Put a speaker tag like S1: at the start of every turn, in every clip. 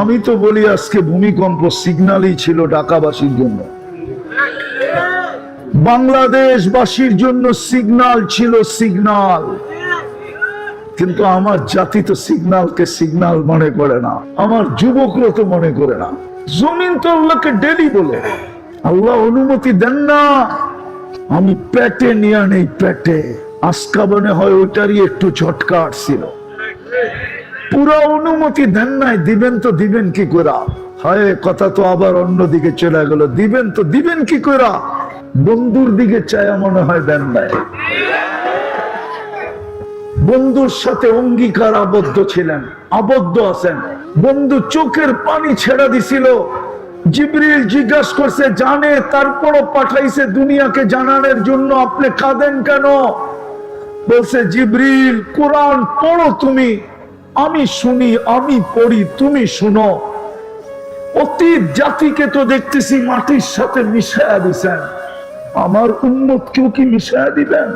S1: আমি তো বলি আজকে ভূমিকম্প সিগন্যালই ছিল ঢাকাবাসীর জন্য। বাংলাদেশবাসীর জন্য সিগন্যাল ছিল সিগন্যাল কিন্তু আমার জাতি তো সিগন্যালকে সিগন্যাল মনে করে না, আমার যুবকরা তো মনে করে না। জমিন তো আল্লাহকে ডেলি বলে, আল্লাহ অনুমতি দেন না। আমি প্যাটে নিয়ে নেই পেটে আস্কাবনে হয় ওইটারই একটু ঝটকা আসছিল। পুরো অনুমতি দেন নাই, দিবেন তো দিবেন কি করা হয়, কথা তো আবার অন্যদিকে চলে গেল, দিবেন তো দিবেন কি করা বন্ধুর দিকে চায়া মনে হয় দেন নাই। বন্ধুর সাথে অঙ্গীকার আবদ্ধ ছিলেন, আবদ্ধ আছেন। বন্ধু চোখের পানি ছেড়া দিছিল। জিবরিল জিজ্ঞাসা করছে, জানে, তারপরও পাঠাইছে দুনিয়াকে জানানোর জন্য, আপনি কাঁদেন কেন? বলছে, জিবরিল, কোরআন পড়ো তুমি। আমি শুনি, আমি পড়ি, তুমি শুনো। অতীত জাতিকে তো দেখতেছি মাটির সাথে মিশায়া দিছেন। আমার উন্মত কেউ কি মিশায়া দিবেন?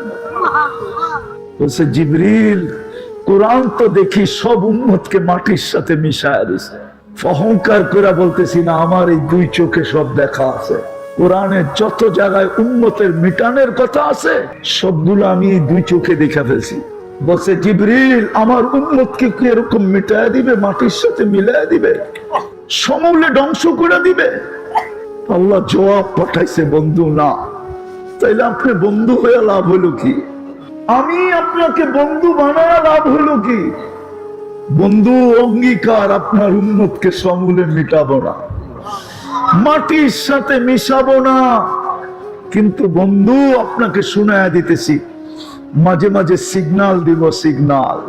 S1: বলছে, জিবরিল, কোরআন তো দেখি সব উম্মতকে মাটির সাথে মিশায়া দিছে। অহংকার করে বলতেছি, না, আমার এই দুই চোখে সব দেখা আছে। কোরআনের যত জায়গায় উন্মতের মিটানের কথা আছে, সবগুলো আমি এই দুই চোখে দেখা ফেলছি। বলছে, জিবরিল, আমার উন্মতকে কি এরকম মিটায়া দিবে, মাটির সাথে মিলায়া দিবে? সমূলে ধ্বংস করে দিবে? আল্লাহ জবাব পাঠাইছে, বন্ধু, না। তাইলে আপনি বন্ধু হয়ে লাভ হলো কি? আমি আপনাকে বন্ধু বানায় লাভ হলো কি? বন্ধু, অঙ্গীকার আপনার উন্নতকে সমূলে মিটাবো না। মাটির সাথে মিশাবো না। কিন্তু বন্ধু, আপনাকে শোনায় দিতেছি মাঝে মাঝে সিগনাল দিব সিগনাল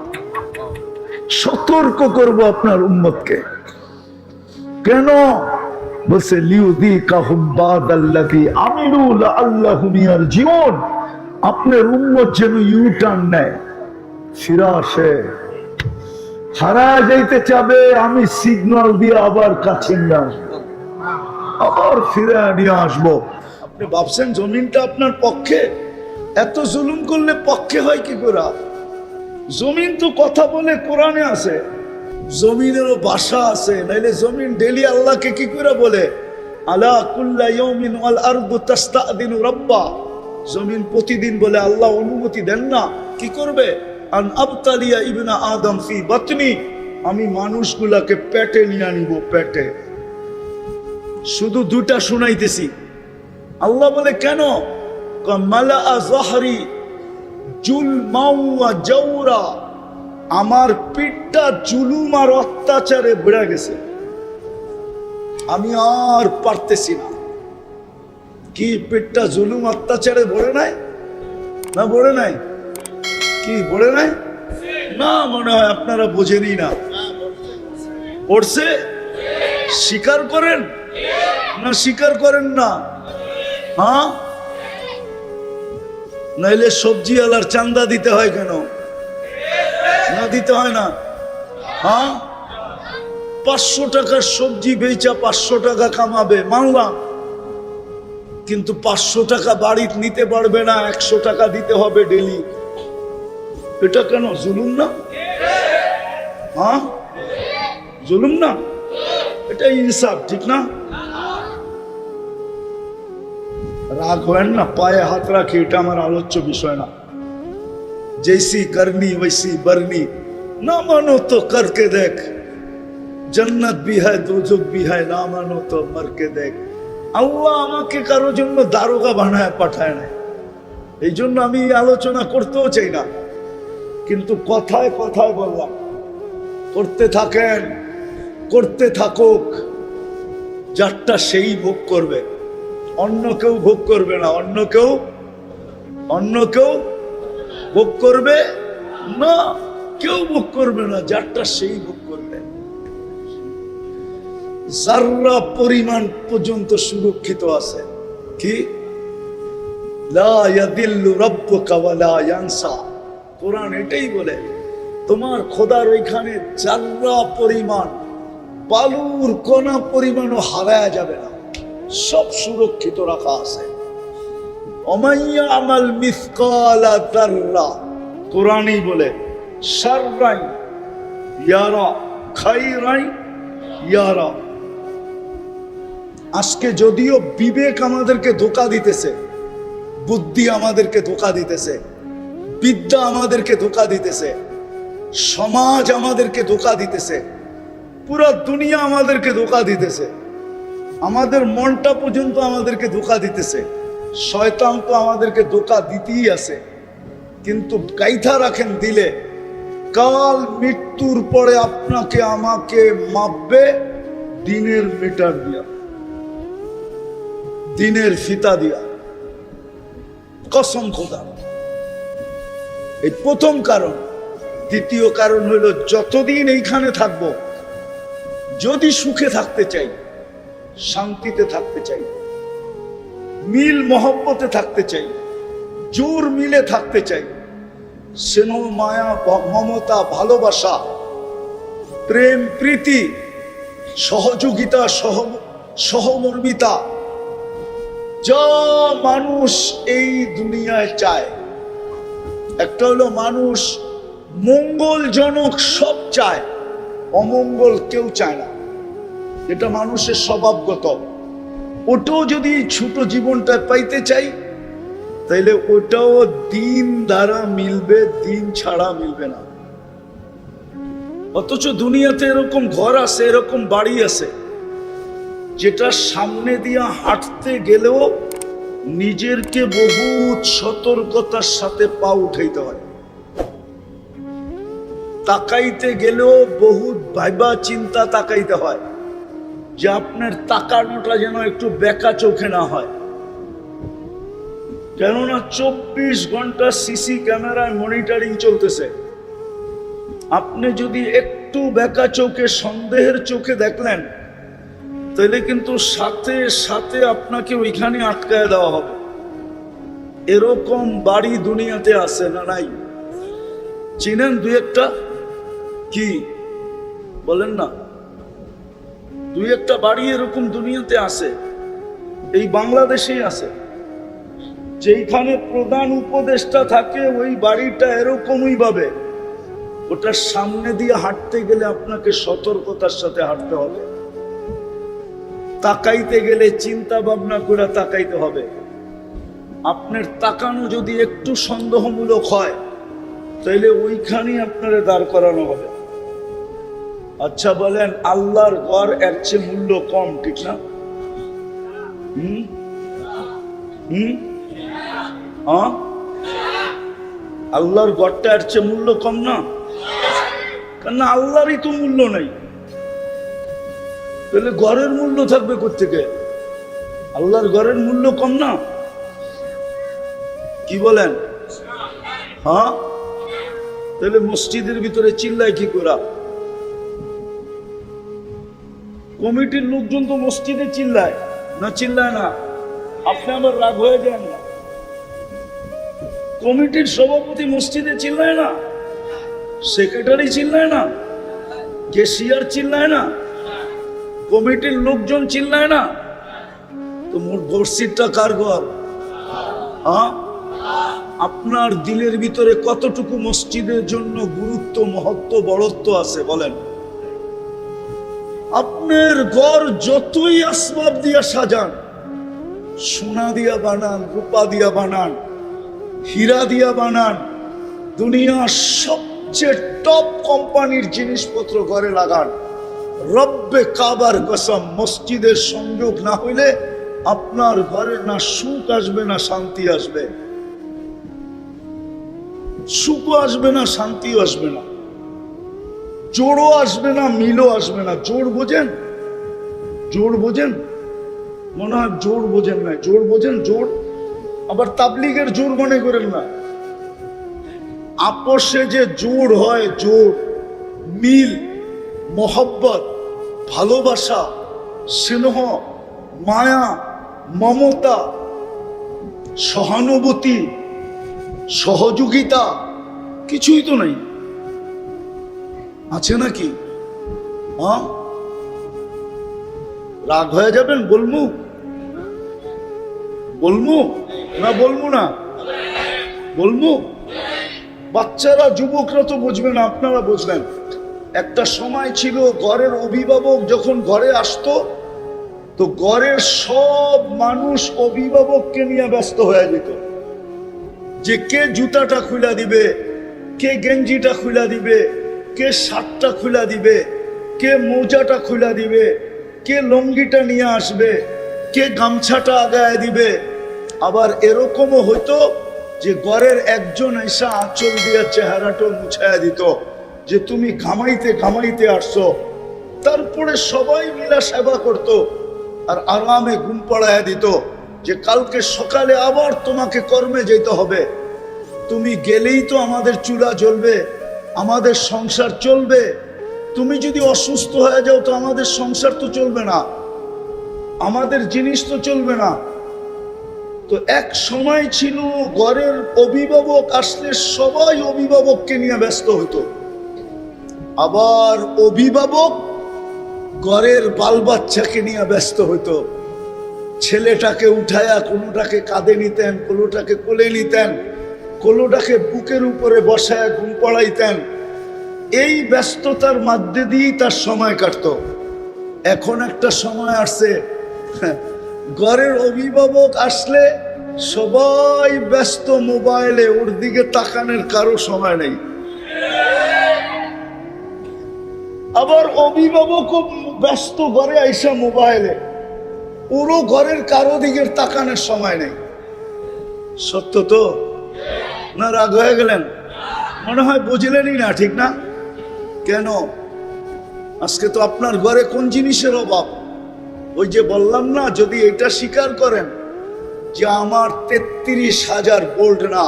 S1: সতর্ক করব আপনার উন্মতকে কেন? বলছে লিউদি কাহুম বাদ আল্লাহি আমিরুল জীবন আপনার উন্মত যেন ইউ টার্ন নেয়। ফিরে আসে। হারা যাইতে চাবে, আমি সিগন্যাল দিয়ে আবার কাছে নিয়ে আসব। আবার ফিরে নিয়ে আসব। আপনি ভাবছেন জমিনটা আপনার পক্ষে? এত জুলুম করলে পক্ষে হয় কি করে জমিন তো কথা বলে কোরআনে আছে। জমিনেরও বাসা আছে, নাইলে জমিন ডেলি আল্লাহকে কি করে বলে? আলা কুল্লা ইয়াউমিন ওয়াল আরদু তাস্তাদিনু রাব্বা। জমিন প্রতিদিন বলে আল্লাহ অনুমতি দেন না, কি করবে? আন আবতালিয়া ইবনা আদম ফি বাতনি, আমি মানুষগুলাকে পেটে নিয়ে নিব পেটে। শুধু দুটা শুনাইতেছি। আল্লাহ বলে, কেন? আমার পিঠটা জুলুম আর অত্যাচারে বেড়ে গেছে। আমি আর পারতেছি না। কি পেটটা জুলুম, অত্যাচারে ভরে নাই? না ভরে নাই? কি, ভরে নাই? না মনে হয় আপনারা বোঝেনি না। পড়ছে? স্বীকার করেন? না স্বীকার করেন না। হ্যাঁ? নাইলে সবজি আলার চান্দা দিতে হয় কেন? না, দিতে হয় না। হ্যাঁ? পাঁচশো টাকার সবজি বেচা পাঁচশো টাকা কামাবে, মানলাম। কিন্তু পাঁচশো টাকা বাড়িতে নিতে পারবে না, একশো টাকা দিতে হবে ডেলি। এটা কেন, জুলুম না? হ্যাঁ? জুলুম না? এটা ইনসাফ, ঠিক না? রাগ হবেন না, পায়ে হাত রাখি, এটা আমার আলোচ্য বিষয় না। জেসি করনি, ওইসি বরনি, না মানো তো করকে দেখ। জন্নত বি হয় দুজক বি হয় না মানো তো মরকে দেখ। আল্লাহ আমাকে কারও জন্য দারোগা বানায়, পাঠায় না এই জন্য আমি আলোচনা করতেও চাই না। কিন্তু কথায় কথায় বললাম, করতে থাকেন, করতে থাকুক, যারটা সেই ভোগ করবে। অন্য কেউ ভোগ করবে না, অন্য কেউ অন্য কেউ ভোগ করবে না, কেউ ভোগ করবে না, যারটা সেই ভোগ করবে। যাররা পরিমাণ পর্যন্ত সুরক্ষিত আছে, কি? কোরআন এটাই বলে, তোমার খোদার ওইখানে পরিমাণ পরিমাণও হারায়া যাবে না। সব সুরক্ষিত রাখা আছে। অমাইয়া আমাল মিসকালা দাররা। কোরআনই বলে সাররাই ইয়ারা, খাইরাই ইয়ারা। আজকে যদিও বিবেক আমাদেরকে ধোকা দিতেছে, বুদ্ধি আমাদেরকে ধোকা দিতেছে, বিদ্যা আমাদেরকে ধোকা দিতেছে, সমাজ আমাদেরকে ধোকা দিতেছে, পুরো দুনিয়া আমাদেরকে ধোকা দিতেছে। আমাদের মনটা পর্যন্ত আমাদেরকে ধোকা দিতেছে। শয়তান তো আমাদেরকে ধোকা দিতেই আছে। কিন্তু গাইথা রাখেন দিলে, কাল মৃত্যুর পরে আপনাকে আমাকে মাপবে দিনের মিটার দিয়া, দিনের ফিতা দিয়া। কসম খোদা। এই প্রথম কারণ। দ্বিতীয় কারণ হলো, যতদিন এইখানে থাকব, যদি সুখে থাকতে চাই শান্তিতে থাকতে চাই। মিল মহব্বতে থাকতে চাই। জোর মিলে থাকতে চাই। স্নেহ মায়া মমতা, ভালোবাসা, প্রেম, প্রীতি, সহযোগিতা, সহ সহমর্মিতা, যা মানুষ এই দুনিয়ায় চায়। একটা হলো মানুষ মঙ্গলজনক সব চায়, অমঙ্গল কেউ চায় না। এটা মানুষের স্বভাবগত। ওটাও যদি ছোট জীবনটা পাইতে চাই, তাইলে ওটাও দিন দ্বারা মিলবে, দিন ছাড়া মিলবে না। অথচ দুনিয়াতে এরকম ঘর আছে, এরকম বাড়ি আছে, যেটা সামনে দিয়ে হাঁটতে গেলেও নিজেরকে বহুত সতর্কতার সাথে পা উঠাইতে হয়। তাকাইতে গেলেও বহুত ভাইবা চিন্তা তাকাইতে হয়। যে আপনার তাকানোটা যেন একটু বেকা চোখে না হয়। কেননা চব্বিশ ঘণ্টা সিসি ক্যামেরায় মনিটরিং চলতেছে। আপনি যদি একটু বেকা চোখে, সন্দেহের চোখে দেখলেন, তাহলে কিন্তু সাথে সাথে আপনাকে ওইখানে আটকায় দেওয়া হবে। এরকম বাড়ি দুনিয়াতে আছে না নাই? চিনেন দু একটা? কি? বলেন না। দুই একটা বাড়ি এরকম দুনিয়াতে আছে, এই বাংলাদেশেই আছে। যেইখানে প্রধান উপদেষ্টা থাকে, ওই বাড়িটা এরকমই ভাবে। ওটার সামনে দিয়ে হাঁটতে গেলে আপনাকে সতর্কতার সাথে হাঁটতে হবে। তাকাইতে গেলে চিন্তা ভাবনা করে তাকাইতে হবে। আপনার তাকানো যদি একটু সন্দেহমূলক হয়, তাইলে ওইখানেই আপনারে দাঁড় করানো হবে। আচ্ছা বলেন, আল্লাহর ঘর এর চেয়ে মূল্য কম, ঠিক না? হুম? হুম? আল্লাহর ঘরটা এর চেয়ে মূল্য কম না? কেন আল্লাহরই তো মূল্য নেই। তাহলে ঘরের মূল্য থাকবে কোথেকে আল্লাহর ঘরের মূল্য কম না? কি বলেন? হ্যাঁ? তাহলে মসজিদের ভিতরে চিল্লায় কি করা? কমিটির লোকজন তো মসজিদে চিল্লায়। না চিল্লায় না। আপনি আবার রাগ হয়ে যান না। কমিটির সভাপতি মসজিদে চিল্লায় না। সেক্রেটারি চিল্লায় না। কেশিয়ার চিল্লায় না। কমিটির লোকজন চিল্লায় না। তো মসজিদটা কার ঘর? হ্যাঁ আপনার দিলের ভিতরে কতটুকু মসজিদের জন্য গুরুত্ব, মহত্ব, বড়ত্ব আছে বলেন? আপনার ঘর যতই আসবাব দিয়া সাজান, সোনা দিয়া বানান, রূপা দিয়া বানান, হীরা দিয়া বানান, দুনিয়ার সবচেয়ে টপ কোম্পানির জিনিসপত্র ঘরে লাগান। রব্বে কাবার কসম, মসজিদের সংযোগ না হইলে আপনার ঘরে না সুখ আসবে, না শান্তি আসবে। সুখও আসবে, না শান্তিও আসবে না। জোরও আসবে না, মিলও আসবে না। জোর বোঝেন? জোর বোঝেন? মনে হয় জোর বোঝেন না জোর বোঝেন? জোর? আবার তাবলিগের জোর মনে করেন না। আপসে যে জোর হয়, জোর, মিল, মোহব্বত, ভালোবাসা, স্নেহ, মায়া, মমতা, সহানুভূতি, সহযোগিতা, কিছুই তো নাই। আছে নাকি? হ্যাঁ রাগ হয়ে যাবেন, বলমু? বলমু? না বলমু না। বলমু? বাচ্চারা, যুবকরা তো বুঝবে না, আপনারা বুঝলেন। একটা সময় ছিল ঘরের অভিভাবক যখন ঘরে আসতো, তো ঘরের সব মানুষ অভিভাবককে নিয়ে ব্যস্ত হয়ে যেত। যে কে জুতাটা খুলে দিবে, কে গেঞ্জিটা খুলে দিবে কে শার্টটা খুলা দিবে? কে মোজাটা খুলা দিবে? কে লঙ্গিটা নিয়ে আসবে? কে গামছাটা আগায় দিবে? আবার এরকমও হতো যে ঘরের একজন এসা আঁচল দিয়ে চেহারাটা মুছায়া দিত, যে তুমি ঘামাইতে ঘামাইতে আসছো। তারপরে সবাই মিলা সেবা করত আর আরামে ঘুম পড়ায় দিত যে কালকে সকালে আবার তোমাকে কর্মে যেতে হবে। তুমি গেলেই তো আমাদের চুলা জ্বলবে। আমাদের সংসার চলবে। তুমি যদি অসুস্থ হয়ে যাও তো আমাদের সংসার তো চলবে না। আমাদের জিনিস তো চলবে না। তো এক সময় ছিল ঘরের অভিভাবক আসলে সবাই অভিভাবককে নিয়ে ব্যস্ত হতো। আবার অভিভাবক ঘরের বাল বাচ্চাকে নিয়ে ব্যস্ত হতো। ছেলেটাকে উঠায়া কোনোটাকে কাঁধে নিতেন, কোনোটাকে কোলে নিতেন। কোনোটাকে বুকের উপরে বসায় ঘুম পড়াইতেন। এই ব্যস্ততার মধ্যে দিয়েই তার সময় কাটতো। এখন একটা সময় আসছে। ঘরের অভিভাবক আসলে সবাই ব্যস্ত মোবাইলে ওর দিকে তাকানোর কারও সময় নেই। আবার অভিভাবকও ব্যস্ত ঘরে আইসা মোবাইলে। ওরও ঘরের কারও দিকের তাকানোর সময় নেই। সত্য তো? না, রাগ হয়ে গেলেন। মনে হয় বুঝলেনই না, ঠিক না? কেন? আজকে তো আপনার ঘরে কোন জিনিসের অভাব? ওই যে বললাম না, যদি এটা স্বীকার করেন যে আমার তেত্রিশ হাজার বোল্ট না,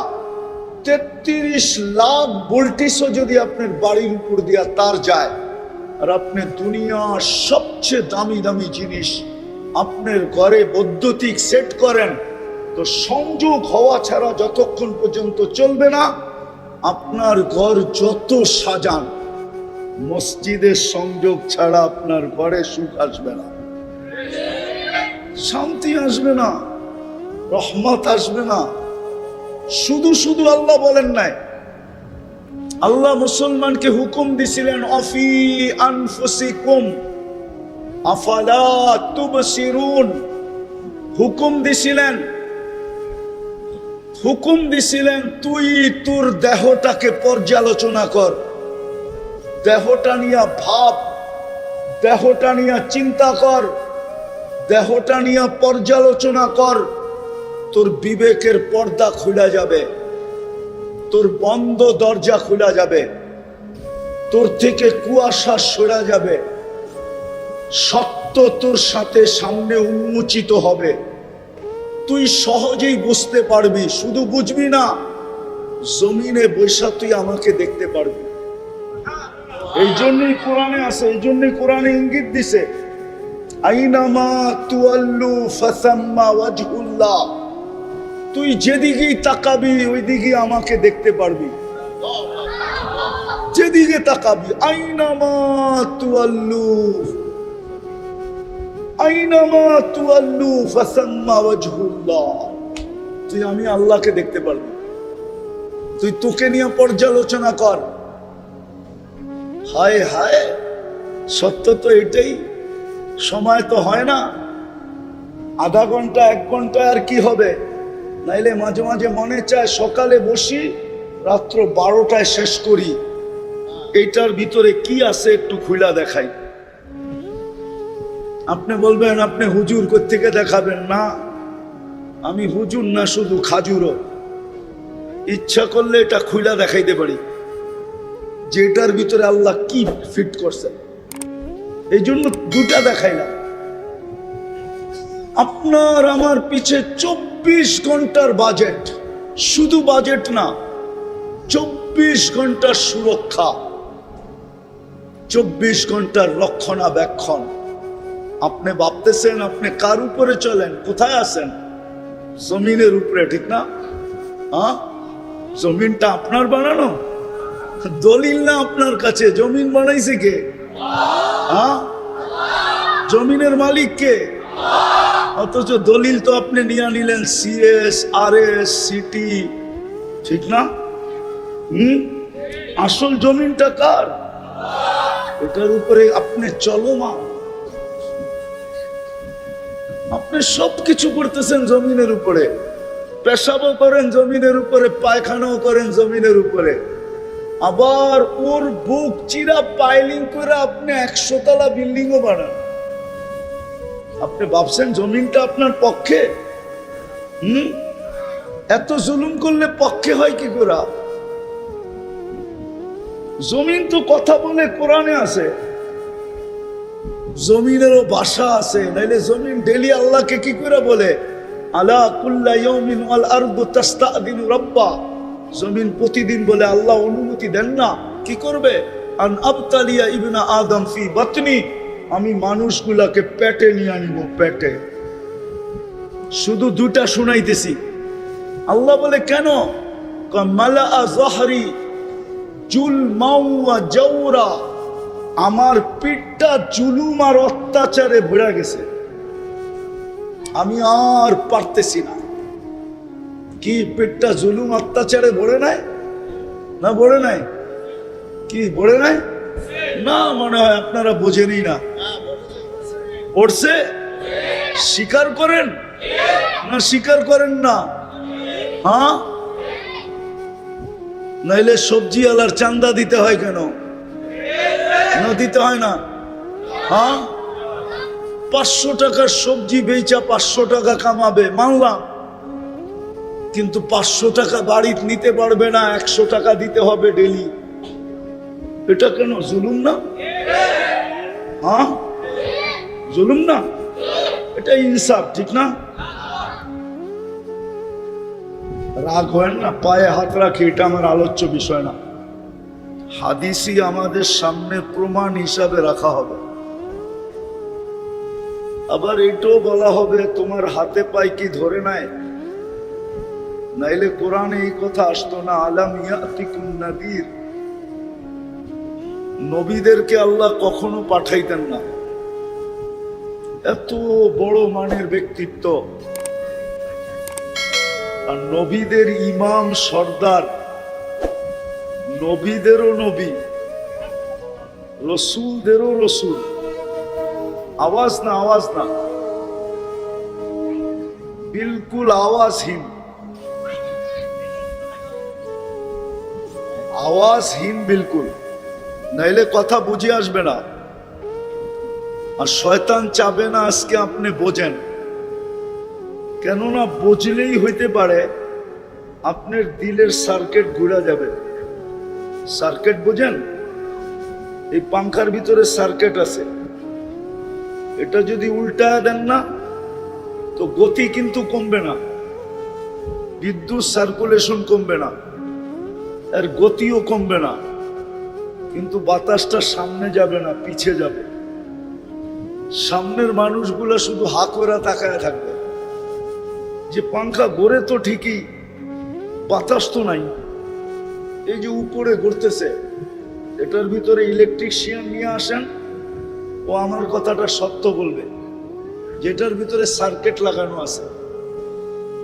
S1: তেত্রিশ লাখ ভোল্টিসও যদি আপনার বাড়ির উপর দিয়া তার যায়, আর আপনি দুনিয়ার সবচেয়ে দামি দামি জিনিস আপনার ঘরে বৈদ্যুতিক সেট করেন তো সংযোগ হওয়া ছাড়া যতক্ষণ পর্যন্ত চলবে না, আপনার ঘর যত সাজান, মসজিদের সংযোগ ছাড়া আপনার ঘরে সুখ আসবে না। শান্তি আসবে না, রহমত আসবে না। শুধু শুধু আল্লাহ বলেন নাই, আল্লাহ মুসলমানকে হুকুম দিছিলেন, অফি আনফুসিকুম, আফালা তুবসিরুন হুকুম দিছিলেন হুকুম দিছিলেন, তুই তোর দেহটাকে পর্যালোচনা কর। দেহটা নিয়ে ভাব, দেহটা নিয়ে চিন্তা কর, দেহটা নিয়ে পর্যালোচনা কর। তোর বিবেকের পর্দা খুলে যাবে, তোর বন্ধ দরজা খোলা যাবে, তোর থেকে কুয়াশা সরা যাবে সত্য তোর সাথে সামনে উন্মোচিত হবে। তুই সহজেই বুঝতে পারবি, শুধু বুঝবি না, জমিনে বৈশা তুই আমাকে দেখতে পারবি। এই জন্যই কোরআনে আছে, এই জন্যই কোরআনে ইঙ্গিত দিছে, আইনামা তুয়াল্লু ফাসাম্মা ওয়াজহুল্লাহ। তুই যেদিকেই তাকাবি ওই দিকে আমাকে দেখতে পারবি। যেদিকে তাকাবি, আইনামা তুয়াল্লু আইনামা তুয়াল্লু ফাসাম্মা ওয়াজহুল্লাহ। তুই, আমি আল্লাহকে দেখতে পারবি। তুই তোকে নিয়ে পর্যালোচনা কর। হায় হায়, সত্য তো এটাই। সময় তো হয় না। আধা ঘণ্টা, এক ঘণ্টা আর কি হবে? নাইলে মাঝে মাঝে মনে চায় সকালে বসি, রাত্র বারোটায় শেষ করি। এইটার ভিতরে কি আছে একটু খুলা দেখাই। আপনি বলবেন, আপনি হুজুর থেকে দেখাবেন? না, আমি হুজুর না, শুধু খাজুরও। ইচ্ছা করলে এটা খুলা দেখাইতে পারি। যে এটার ভিতরে আল্লাহ কি ফিট করছে। এই জন্য দুটা দেখাইলাম। আপনার আমার পিছে চব্বিশ ঘণ্টার বাজেট শুধু বাজেট না, চব্বিশ ঘণ্টার সুরক্ষা। চব্বিশ ঘণ্টার রক্ষণাবেক্ষণ। আপনি ভাবতেছেন আপনি কার উপরে চলেন? কোথায় আছেন? জমিনের উপরে, ঠিক না? হ্যাঁ জমিনটা আপনার বানানো? দলিল না আপনার কাছে? জমিন বানাইছে কে? হ্যাঁ জমিনের মালিক কে? অথচ দলিল তো আপনি নিয়ে নিলেন, সিএস আর এস সিটি, ঠিক না? হুম? আসল জমিনটা কার? এটার উপরে আপনি চলমান। আপনি সবকিছু করতেছেন জমিনের উপরে। পেশাবও করেন জমিনের উপরে, পায়খানাও করেন জমিনের উপরে। আবার ওর বুক চিরা পাইলিং করে আপনি একশো তলা বিল্ডিংও বানান। আপনি ভাবছেন জমিনটা আপনার পক্ষে? হুম? এত জুলুম করলে পক্ষে হয় কি করা? জমিন তো কথা বলে কোরআনে আছে। জমিনেরও বাসা আছে, নাইলে জমিন ডেলি আল্লাহকে কি করে বলে? জমিন প্রতিদিন বলে আল্লাহ অনুমতি দেন না, কি করবে? আবতালিয়া ফি আমি মানুষগুলাকে পেটে নিয়ে আনিব, পেটে। শুধু দুটা শুনাইতেছি। আল্লাহ বলে, কেন? মালা জহরি জুল মাউয়া জৌরা আমার পিঠটা জুলুম আর অত্যাচারে ভরে গেছে। আমি আর পারতেছি না। কি পেটটা জুলুম, অত্যাচারে ভরে নাই? না ভরে নাই? কি, ভরে নাই? না মনে হয় আপনারা বোঝেনই না। পড়ছে? স্বীকার করেন? না স্বীকার করেন না? হ্যাঁ? নাইলে সবজি আলার চান্দা দিতে হয় কেন? না দিতে হয় না। হ্যাঁ? পাঁচশো টাকার সবজি বেচা পাঁচশো টাকা কামাবে, মানলাম। কিন্তু পাঁচশো টাকা বাড়িতে নিতে পারবে না, একশো টাকা দিতে হবে ডেলি। এটা কেন, জুলুম না? হ্যাঁ? জুলুম না? এটা ইনসাফ, ঠিক না? রাগ হয় না, পায়ে হাত রাখি, এটা আমার আলোচ্য বিষয় না। হাদিসই আমাদের সামনে প্রমাণ হিসাবে রাখা হবে। আবার এটাও বলা হবে, তোমার হাতে পাই কি ধরে নাই? নাইলে কোরআনে এই কথা আসতো না, আলাম ইয়াতিকুম নাদির। নবীদেরকে আল্লাহ কখনো পাঠাইতেন না। এত বড় মানের ব্যক্তিত্ব। আর নবীদের ইমাম সর্দার নবীদেরও নবী, রসুলদেরও রসুল। আওয়াজ না আওয়াজ না। বিলকুল আওয়াজহীন। আওয়াজহীন বিলকুল। নাইলে কথা বুঝে আসবে না। আর শয়তান চাবে না আজকে আপনি বোঝেন। কেননা বুঝলেই হইতে পারে, আপনার দিলের সার্কিট ঘুরে যাবে। সার্কিট বোঝেন? এই পাংখার ভিতরে সার্কিট আছে। এটা যদি উল্টা দেন না, তো গতি কিন্তু কমবে না। বিদ্যুৎ সার্কুলেশন কমবে না। আর গতিও কমবে না। কিন্তু বাতাসটা সামনে যাবে না, পিছে যাবে। সামনের মানুষগুলো শুধু হা করে তাকায় থাকবে। যে পাংখা গড়ে তো ঠিকই, বাতাস তো নাই। এই যে উপরে ঘুরতেছে, এটার ভিতরে ইলেকট্রিশিয়ান নিয়ে আসেন, ও আমার কথাটা সত্য বলবে। যেটার ভিতরে সার্কিট লাগানো আছে।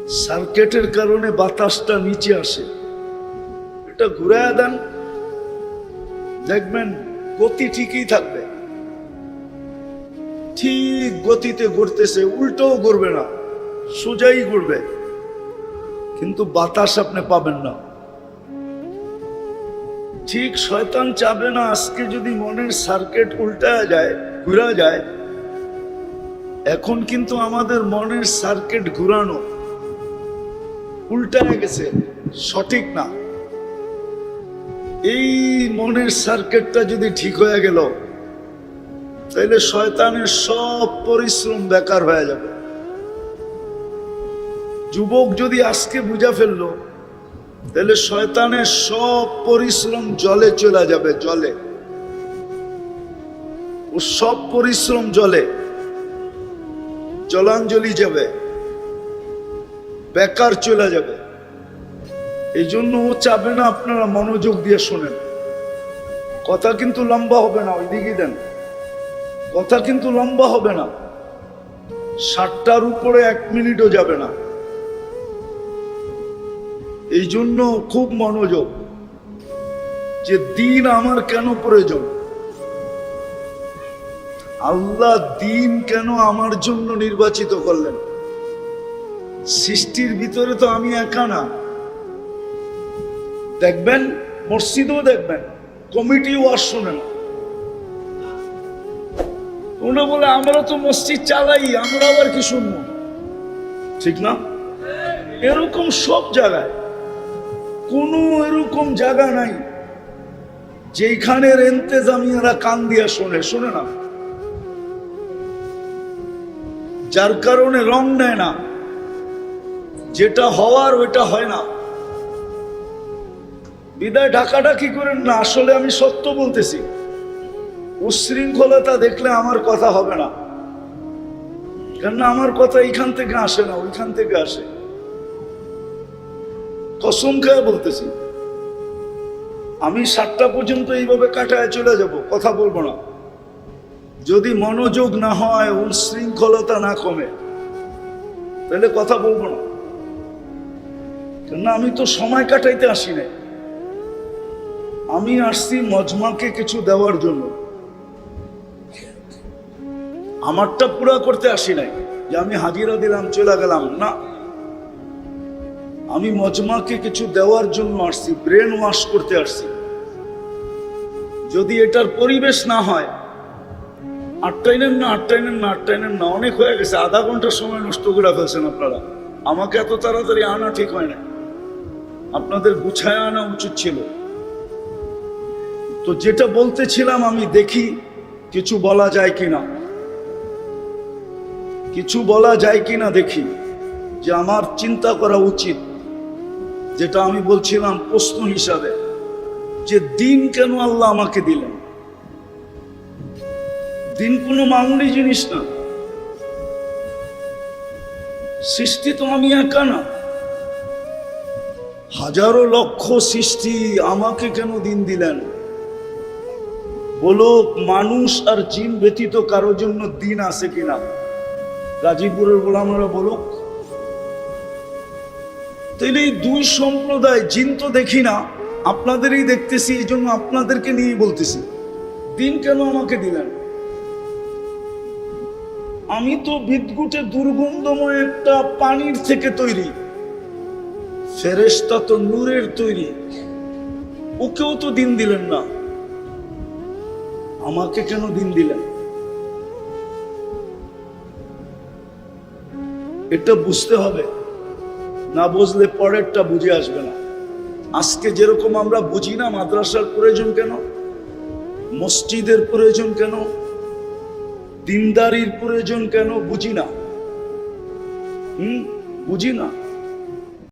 S1: সার্কিটের কারণে বাতাসটা নিচে আসে। এটা ঘুরায় দেন। দেখবেন, গতি ঠিকই থাকবে। ঠিক গতিতে ঘুরতেছে, উল্টোও ঘুরবে না, সোজাই ঘুরবে। কিন্তু বাতাস আপনি পাবেন না। ঠিক শয়তান চাবে না, আজকে যদি মনের সার্কেট উল্টা যায়, ঘুরা যায়, এখন কিন্তু আমাদের মনের সার্কিট ঘুরানো উল্টা গেছে, সঠিক না। এই মনের সার্কেটটা যদি ঠিক হয়ে গেল তাহলে শয়তানের সব পরিশ্রম বেকার হয়ে যাবে। যুবক যদি আজকে বুঝা ফেলল তাহলে শয়তানের সব পরিশ্রম জলে চলে যাবে, জলে। ও সব পরিশ্রম জলে। জলাঞ্জলি যাবে। বেকার চলে যাবে। এই জন্য ও চাবে না আপনারা মনোযোগ দিয়ে শোনেন। কথা কিন্তু লম্বা হবে না ওইদিকে দেন। কথা কিন্তু লম্বা হবে না। ষাটটার উপরে এক মিনিটও যাবে না। এই জন্য খুব মনোযোগ যে দিন আমার কেন প্রয়োজন? আল্লাহ দিন কেন আমার জন্য নির্বাচিত করলেন? সৃষ্টির ভিতরে তো আমি একা না। দেখবেন, মসজিদও দেখবেন কমিটিও আর শোনেন। ওনা বলে, আমরা তো মসজিদ চালাই, আমরা আবার কি শুনব? ঠিক না? এরকম সব জায়গায় কোনো এরকম জায়গা নাই যেখানের এন্তেজামিয়ারা কান দিয়া শোনে শোনে না। যার কারণে রং নেয় না। যেটা হওয়ার ওইটা হয় না। বিদায় ঢাকাঢাকি করেন না, আসলে আমি সত্য বলতেছি। উশৃঙ্খলতা দেখলে আমার কথা হবে না। কেননা আমার কথা এইখান থেকে আসে না, ওইখান থেকে আসে। কসম খেয়ে বলতেছি। আমি সাতটা পর্যন্ত এইভাবে কাটায় চলে যাব, কথা বলব না। যদি মনোযোগ না হয়, উশৃঙ্খলতা না কমে, তাহলে কথা বলব না। কেননা আমি তো সময় কাটাইতে আসি নাই। আমি আসছি মজমাকে কিছু দেওয়ার জন্য। আমারটা পুরা করতে আসি নাই যে আমি হাজিরা দিলাম, চলে গেলাম। না। আমি মজমাকে কিছু দেওয়ার জন্য আসছি ব্রেন ওয়াশ করতে আসছি। যদি এটার পরিবেশ না হয় আটটাই নেন না আটটাই নেন না আটটাই নেন না, অনেক হয়ে গেছে, আধা ঘণ্টার সময় নষ্ট করে ফেলছেন আপনারা। আমাকে এত তাড়াতাড়ি আনা ঠিক হয় না আপনাদের গুছায় আনা উচিত ছিল। তো যেটা বলতেছিলাম আমি দেখি কিছু বলা যায় কিনা। কিছু বলা যায় কিনা দেখি যে আমার চিন্তা করা উচিত। যেটা আমি বলছিলাম প্রশ্ন হিসাবে, যে দিন কেন আল্লাহ আমাকে দিলেন? দিন কোনো মামুলি জিনিস না। সৃষ্টি তো আমি একা না। হাজারো লক্ষ সৃষ্টি আমাকে কেন দিন দিলেন? বলো মানুষ আর জিন ব্যতীত কারোর জন্য দিন আছে কিনা? গাজীপুরের গোলামারা বলুক তাহলে এই দুই সম্প্রদায়, জিন তো দেখি না, আপনাদেরই দেখতেছি এই জন্য আপনাদেরকে নিয়েই বলতেছি। দিন কেন আমাকে দিলেন? আমি তো বিদ্যুটে দুর্গন্ধময় একটা পানির থেকে তৈরি। ফেরেস্তা তো নূরের তৈরি। ওকেও তো দিন দিলেন না। আমাকে কেন দিন দিলেন? এটা বুঝতে হবে। না বুঝলে পরেরটা বুঝে আসবে না। আজকে যেরকম আমরা বুঝি না মাদ্রাসার প্রয়োজন কেন? মসজিদের প্রয়োজন কেন? দিনদারির প্রয়োজন কেন? বুঝি না। হুম? বুঝি না।